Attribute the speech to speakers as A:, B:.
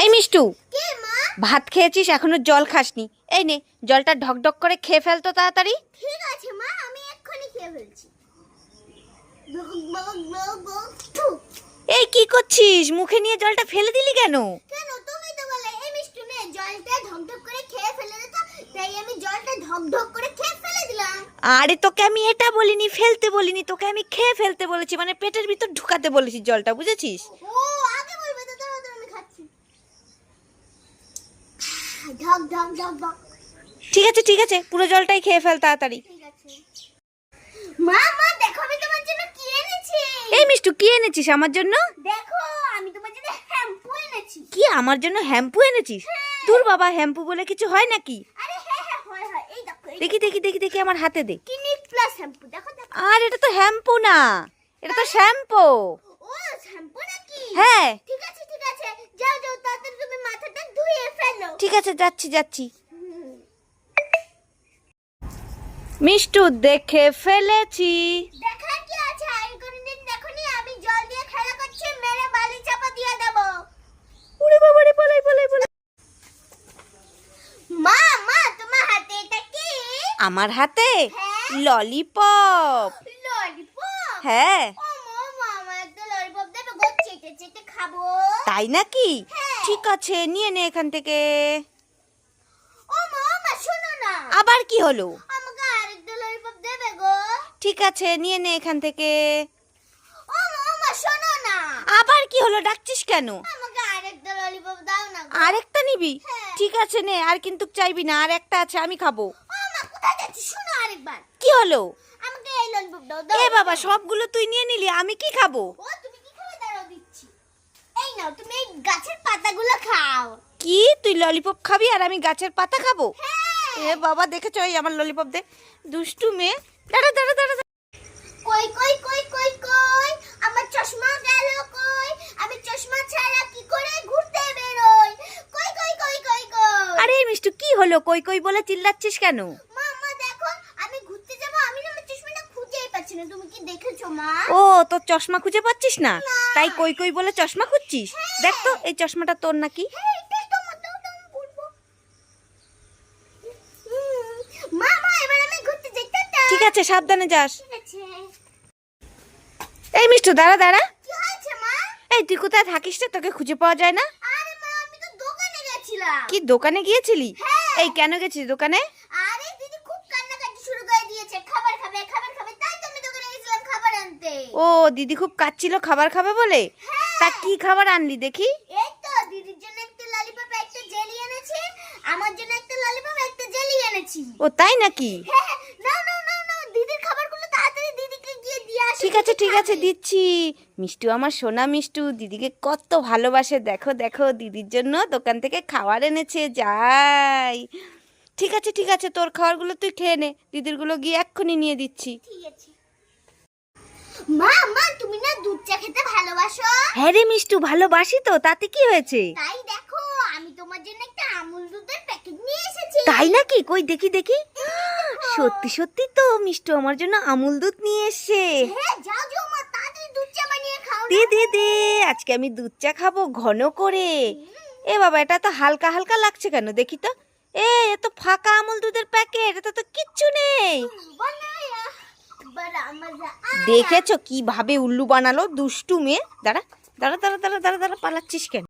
A: এই মিষ্টু ভাত খেয়েছিস এখনও জল খাসনি। এই নে জলটা ঢকঢক করে খেয়ে ফেলতো তাড়াতাড়ি।
B: ঠিক আছে মা আমি এক্ষুনি খেয়ে ফেলছি।
A: এই কি করছিস? মুখে নিয়ে জলটা ফেলে দিলি কেন?
B: কেন? তুমি তো বলে এই মিষ্টি নে জলটা ঢকঢক করে খেয়ে ফেলে দে তাই আমি জলটা ঢকঢক করে খেয়ে ফেলে দিলাম।
A: আরে তোকে আমি এটা বলিনি ফেলতে বলিনি তোকে আমি খেয়ে ফেলতে বলেছি মানে পেটের ভিতর ঢুকাতে বলেছি জলটা বুঝেছিস?
B: ও
A: ঠিক আছে ঠিক আছে পুরো জলটাই খেয়ে ফেল তাড়াতাড়ি।
B: মা মা দেখো আমি তোমার জন্য কি এনেছি।
A: এই মিষ্টু কি এনেছিস আমার জন্য?
B: দেখো আমি তোমার জন্য শ্যাম্পু এনেছি।
A: কি আমার জন্য হ্যাম্পু এনেছিস? তোর বাবা হ্যাম্পু বলে কিছু হয় নাকি?
B: আরে হ্যাঁ হ্যাঁ হয় হয়। এই দেখো
A: দেখি দেখি দেখি দেখি আমার হাতে দে।
B: ক্লিনিক প্লাস শ্যাম্পু দেখো দেখো।
A: আর এটা তো হ্যাম্পু না। এটা তো শ্যাম্পু।
B: ও শ্যাম্পু নাকি?
A: হ্যাঁ।
B: ঠিক আছে ঠিক আছে যাও যাও তাড়াতাড়ি তুমি মাথাটা ধুয়ে ফেলো
A: ঠিক আছে যাচ্ছি যাচ্ছি। মিষ্টু দেখে ফেলেছি।
B: দেখার কি আছে? আমি কোনদিন দেখোনি? আমি জল দিয়ে খেলা করছি মেরে বালি চাপা দিয়ে দেবো।
A: উড়ে বাবা রে পালাই পালাই পালাই।
B: মা মা তোমার হাতে এটা কি?
A: আমার হাতে?
B: হ্যাঁ।
A: ললিপপ।
B: ললিপপ?
A: হ্যাঁ।
B: ও মা মা একটা ললিপপ দেবে। গো চেটে চেটে খাব।
A: তাই নাকি?
B: হ্যাঁ।
A: ঠিক আছে নিয়ে নে এখান থেকে।
B: ও মা মা শোনো না।
A: আবার কি হলো?
B: আমাকে আরেকটা ললিপপ দেবে গো।
A: ঠিক আছে নিয়ে নে এখান থেকে।
B: ও মা মা শোনো না।
A: আবার কি হলো? ডাকছিস কেন?
B: আমাকে আরেকটা ললিপপ দাও না গো।
A: আরেকটা নিবি?
B: হ্যাঁ।
A: ঠিক আছে নে আর কিন্তু চাইবি না আর একটা আছে আমি খাব।
B: ও মা কোথায় যাচ্ছিস? শোনো আরেকবার।
A: কি হলো?
B: আমাকে এই ললিপপ দাও দাও
A: এ বাবা সবগুলো তুই নিয়ে নিলি আমি কি খাব?
B: ও তুমি কি খাবে? দাঁড়াও দিচ্ছি। এই নাও তুমি এই গাছের
A: কি? তুই ললিপপ খাবি আর আমি গাছের পাতা খাব?
B: হ্যাঁ।
A: এ বাবা দেখেছ এই আমার ললিপপ দে। দুষ্টু মেয়ে। দাঁড়া দাঁড়া দাঁড়া দাঁড়া।
B: কই কই কই কই কই? আমার চশমা গেল কই? আমি চশমা ছাড়া কি করে ঘুরতে বেরোই? কই কই কই কই কই?
A: আরে এই মিষ্টু কি হলো? কই কই বলে চিল্লাচ্ছিস কেন?
B: মা মা দেখো আমি ঘুরতে যাব আমি না আমার চশমাটা খুঁজেই পাচ্ছি না। তুমি কি দেখেছ মা?
A: ও তোর চশমা খুঁজে পাচ্ছিস না? তাই কই কই বলে চশমা খুঁজছিস? দেখ তো এই চশমাটা তোর নাকি
B: হ্যাঁ এটাই তো আমার দাও দাও আমি বলব হুম, মা মা এবার আমি ঘুরতে যাই টাটা
A: ঠিক আছে সাবধানে যাস। এই মিষ্টু দাঁড়া দাঁড়া। এই তুই কোথায় থাকিস রে? তোকে খুঁজে পাওয়া যায় না। কি দোকানে গিয়েছিলি?
B: হ্যাঁ।
A: এই কেন গেছিস দোকানে?
B: আরে দিদি খুব কান্নাকাটি শুরু করে দিয়েছে। খাবার খাবে খাবার খাবে। তাই তো আমি দোকানে গেছিলাম খাবার আনতে।
A: ও দিদি খুব কাচ্ছিল খাবার খাবে বলে? তা কি খাবার আনলি দেখি?
B: এই তো দিদির জন্য একটা ললিপপ একটা জেলি এনেছি। আমার জন্য একটা ললিপপ একটা জেলি এনেছি।
A: ও তাই নাকি?
B: হ্যাঁ হ্যাঁ নাও নাও নাও নাও দিদির খাবারগুলো তাড়াতাড়ি দিদিকে গিয়ে দিয়ে আসো
A: ঠিক আছে ঠিক আছে দিচ্ছি। মিষ্টু আমার সোনা মিষ্টু দিদিকে কত ভালোবাসে। দেখো দেখো দিদির জন্য দোকান থেকে খাবার এনেছে যাই। ঠিক আছে ঠিক আছে তোর খাবারগুলো তুই খেয়ে নে। দিদিরগুলো গিয়ে এক্ষুনি নিয়ে দিচ্ছি।
B: ঠিক আছে। মা মা তুমি না দুধ চা খেতে ভালোবাসো?
A: হ্যাঁ রে মিষ্টু ভালোবাসি তো তাতে কি হয়েছে?
B: তাই দেখো তোমার জন্য একটা আমুল দুধের প্যাকেট নিয়ে এসেছি।
A: তাই নাকি? কই দেখি দেখি। সত্যি সত্যি তো মিষ্টু আমার জন্য আমুল দুধ নিয়ে এসছে।
B: হ্যাঁ যাও যাও মা তাড়াতাড়ি দুধ চা বানিয়ে খাও
A: দে দে দে আজকে আমি দুধ চা খাব ঘন করে। এ বাবা এটা তো হালকা হালকা লাগছে কেন? দেখি তো। এ এ তো ফাঁকা আমুল দুধের প্যাকেট এটা তো কিচ্ছু নেই। দেখেছ কীভাবে উল্লু বানালো? দুষ্টু মেয়ে। দাঁড়া দাঁড়া দাঁড়া দাঁড়া দাঁড়া দাঁড়া পালাচ্ছিস কেন?